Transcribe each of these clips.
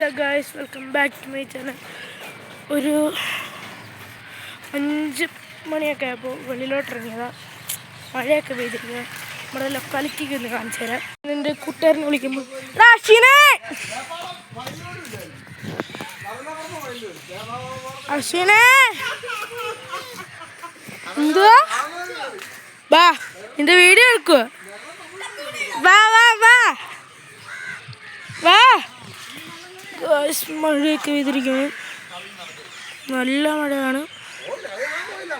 Guys welcome back to my channel ഒരു അഞ്ച് മണിയൊക്കെ ആയപ്പോൾ വെളിയിലോട്ട് ഇറങ്ങിയതാ. മഴയൊക്കെ പെയ്തിരിക്കുക നമ്മുടെ ലൊക്കാലിറ്റിക്ക് ഒന്ന് കാണിച്ചു തരാം. എന്റെ കൂട്ടുകാരനെ വിളിക്കുമ്പോൾ അശ്വിനെ! അശ്വിനെ! എന്തുവാ വാ നിന്റെ വീഡിയോ എടുക്കുവാ വാ വാ വാ. വാ. മഴയൊക്കെ പെയ്തിരിക്കുന്നു. നല്ല മഴയാണ്.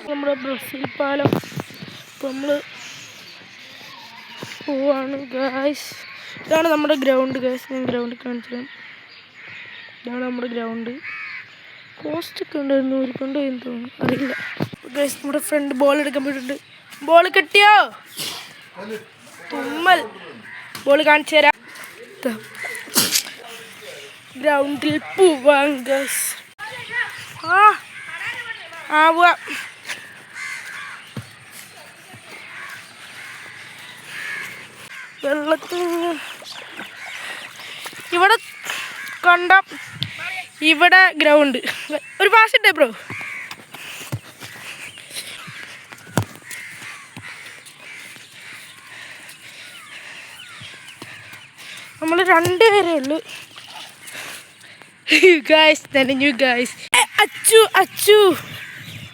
നമ്മുടെ ബ്രസീൽ പാലം ഇപ്പം നമ്മൾ പോവാണ് ഗായ്സ് ഇതാണ് നമ്മുടെ ഗ്രൗണ്ട് ഗായ്സ് ഞാൻ ഗ്രൗണ്ട് കാണിച്ചു ഇതാണ് നമ്മുടെ ഗ്രൗണ്ട് കോസ്റ്റൊക്കെ ഉണ്ടായിരുന്നു ഒരുക്കൊണ്ട് എന്ന് തോന്നുന്നു. അറിയില്ല. ഗൈസ് നമ്മുടെ ഫ്രണ്ട് ബോൾ എടുക്കാൻ പോയിട്ടുണ്ട്. ബോൾ കിട്ടിയോ? തുമ്മൽ. ബോൾ കാണിച്ചു തരാം. ഗ്രൗണ്ടിൽ പോവാം ഗസ് ആ വെള്ളത്തിൽ ഇവിടെ കണ്ട ഇവിടെ ഗ്രൗണ്ട് ഒരു പാസ് ഇട്ടേ ബ്രോ നമ്മൾ രണ്ടുപേരേ ഉള്ളൂ. ഗായ്സ് നനഞ്ഞു Achu, അച്ചു അച്ചു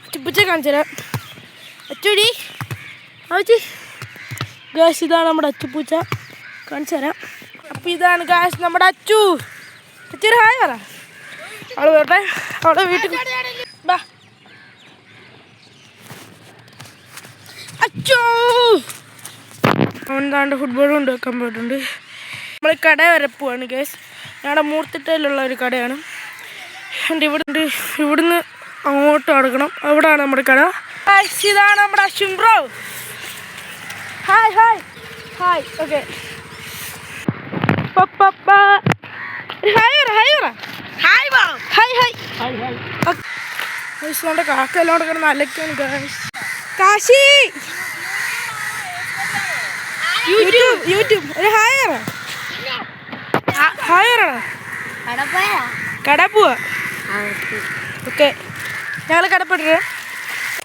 അച്ചുപ്പൂച്ച കാണിച്ചു തരാം അച്ചുടി ആവച്ചി ഗായ്സ് ഇതാണ് നമ്മുടെ അച്ചുപ്പൂച്ച കാണിച്ചു തരാം അപ്പം ഇതാണ് ഗാസ് നമ്മുടെ അച്ചു. അച്ചൊരു ഹായ് പറ. അവൾ വരട്ടെ അവളെ വീട്ടിൽ ബാ. അച്ചു. അവൻ താണ്ട് ഫുട്ബോൾ കൊണ്ട് വെക്കാൻ പോയിട്ടുണ്ട്. നമ്മൾ കട വരെ പോവാണ് ഗേസ് ഞങ്ങളുടെ മൂർത്തിട്ടയിലുള്ള ഒരു കടയാണ്. എന്റെ ഇവിടെ ഇവിടുന്ന് അങ്ങോട്ട് നടക്കണം. അവിടെയാണ് നമ്മുടെ കട. ഇതാണ് നമ്മുടെ Ashwin bro hi hi hi okay hi കാക്ക എല്ലാം കിടന്ന് അലക്കാണ് കാശി. യൂട്യൂബ് യൂട്യൂബ് ഒരു ഹായ് പറ ഹായ് പറ കട പോവാ ഓക്കെ. ഞങ്ങൾ കടപ്പെട്ടിട്ട്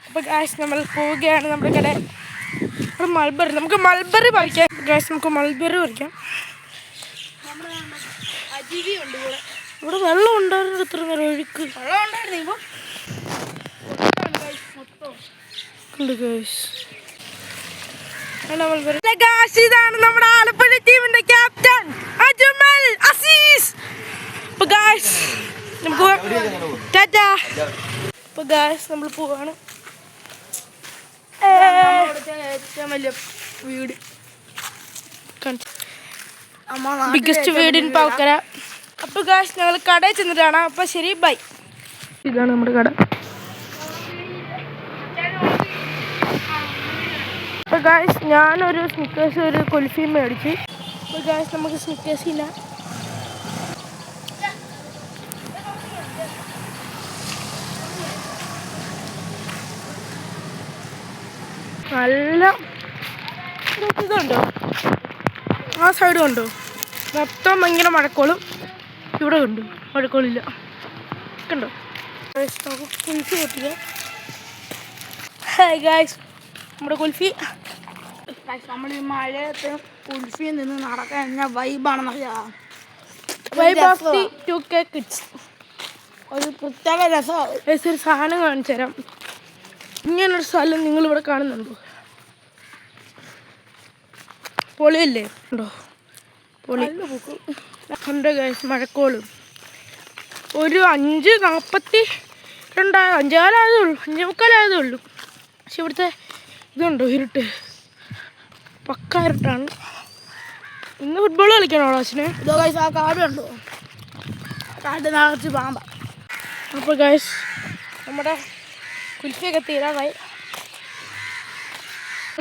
അപ്പോൾ ഗായ്സ് നമ്മൾ പോവുകയാണ് നമ്മുടെ കട. Mulberry mulberry. നമുക്ക് മൾബറി പറിക്കാം. ഗായ്സ് നമുക്ക് മൾബറി പറിക്കാം. ഇവിടെ വെള്ളം ഉണ്ടായിരുന്നു ഇത്ര നേരം ഒഴുക്ക്. വെള്ളം ഉണ്ടായിരുന്നു ഹലോ ഉണ്ട് ഗായ്സ് ഇതാണ് നമ്മുടെ ആലപ്പുഴ ടീമിന്റെ ക്യാപ്റ്റൻ അജ്മൽ അസീസ്. നമുക്ക്. ടാറ്റാ. അപ്പോൾ ഗായ്സ് നമ്മൾ പോവാണ്. ഏറ്റവും വലിയ വീട്. ബിഗ്ഗസ്റ്റ് വീട് ഇൻ പാവക്കര. അപ്പോൾ ഗായ്സ് ഞങ്ങൾ കടയിൽ ചെന്നിട്ടാണ്. അപ്പോൾ ശരി ബൈ ഇതാണ് നമ്മുടെ കട. ഗായ്സ് ഞാനൊരു സ്നിക്കേഴ്സ് ഒരു കുൽഫിയും മേടിച്ച്. അപ്പോൾ ഗായ്സ് നമുക്ക് സ്നിക്കേഴ്സ് ഇല്ല. നല്ല ഇതുണ്ടോ? ആ സൈഡ് കണ്ടോ മൊത്തം ഭയങ്കര മഴക്കോളും. ഇവിടെ കണ്ടു മഴക്കോളില്ല. കണ്ടോ? നമുക്ക് കുൽഫി പൊട്ടിക്കാം ഹായ് ഗായ്സ് നമ്മുടെ കുൽഫി നമ്മൾ ഈ മഴയത്ത് കുൽഫിയിൽ നിന്ന് നടക്കാൻ എന്നാ വൈബാണെന്നറിയാം vibe of the two K kids ഒരു പ്രത്യേക രസം ഒരു സാധനം കാണിച്ചു തരാം. ഇങ്ങനൊരു സ്ഥലം നിങ്ങളിവിടെ കാണുന്നുണ്ടോ? പൊളിയല്ലേ? ഉണ്ടോ? പൊളി. ഉണ്ട് ഗൈസ് മഴക്കോളും. ഒരു അഞ്ച് നാൽപ്പത്തി രണ്ടായ അഞ്ചാലായതേ ഉള്ളൂ. അഞ്ചേ മുക്കാലായതേ ഉള്ളൂ. പക്ഷെ ഇവിടുത്തെ ഇതുണ്ടോ ഇരുട്ട്? പക്ക ഇരുട്ടാണ്. ഇന്ന് ഫുട്ബോൾ കളിക്കണോ അച്ഛനെ ഇതോ ഗൈസ് ആ കാട് കണ്ടോ? കാട് നിറച്ച് പാമ്പ. അപ്പോൾ ഗൈസ് നമ്മുടെ കുൽഫിയൊക്കെ തീരാറായി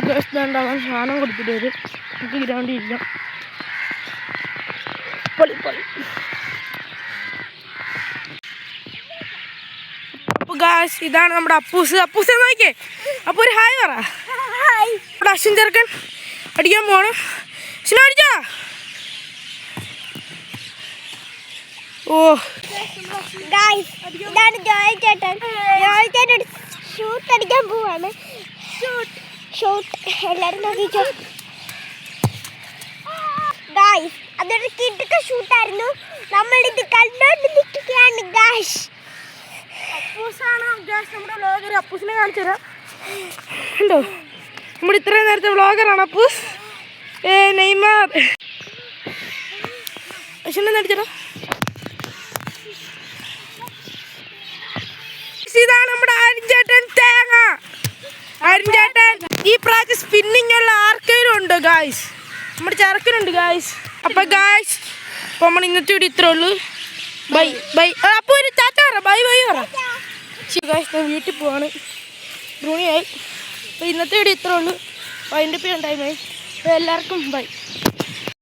ഗൈസ് വേണ്ടാവാൻ സാധനം കൊടുത്തിട്ട് വരും. നമുക്ക് ഗ്രൗണ്ടിൽ ഇരിക്കാം പൊളി പൊളി. ഗായ്സ് ഇതാണ് നമ്മുടെ അപ്പൂസ്. അപ്പൂസ് നോക്കിയേ. അപ്പോൾ ഒരു ഹായ് പറ. ഇവിടെ അശ്വിൻ ചെറുക്കൻ അടിക്കാൻ പോകണം അശ്വിന അടിച്ചാ? ഓ. ഇതാണ് ജോയൽ ചേട്ടൻ. ജോയൽ ചേട്ടൻ ഷൂട്ട് അടിക്കാൻ പോവാണ്. ഷൂട്ട്. എല്ലാരും നോക്കിക്കോ. ഗായ്സ് അതൊരു കിടുക്ക ഷൂട്ടായിരുന്നു. നമ്മളിത് കണ്ടോണ്ട് നിൽക്കുകയാണ് ഗായ്സ്. അപ്പൂസാണ്. നമ്മുടെ വ്ളോഗർ അപ്പൂസിനെ കാണിച്ചു തരാം. ഉണ്ടോ നമ്മുടെ ഇത്രയും നേരത്തെ വ്ളോഗറാണ് അപ്പൂസ്. നെയ്മാർ. പക്ഷെ നടിച്ചോ ഇതാണ് നമ്മുടെ അരിഞ്ചേട്ടൻ തേങ്ങ. അരിഞ്ചേട്ടൻ ഈ പ്രാവശ്യം സ്പിന്നിങ് ഉള്ള ആർക്കെങ്കിലും ഉണ്ട് ഗായ്സ് നമ്മുടെ ചെറുക്കനുണ്ട് ഗായ്സ് അപ്പൊ ഗായ്സ് അപ്പൊ നമ്മൾ ഇന്നത്തെ ഇത്രേ ഉള്ളൂ. Bye bye. അപ്പൊ ഒരു ചാച്ച പറ ബൈ ബൈ പറ. ഞാൻ വീട്ടിൽ പോവാണ്. ധോണിയായി. അപ്പോൾ ഇന്നത്തെ വീഡിയോ ഇത്രേ ഉള്ളൂ. അതിന്റെ പേര് ടൈമായി അപ്പോൾ എല്ലാവർക്കും ബൈ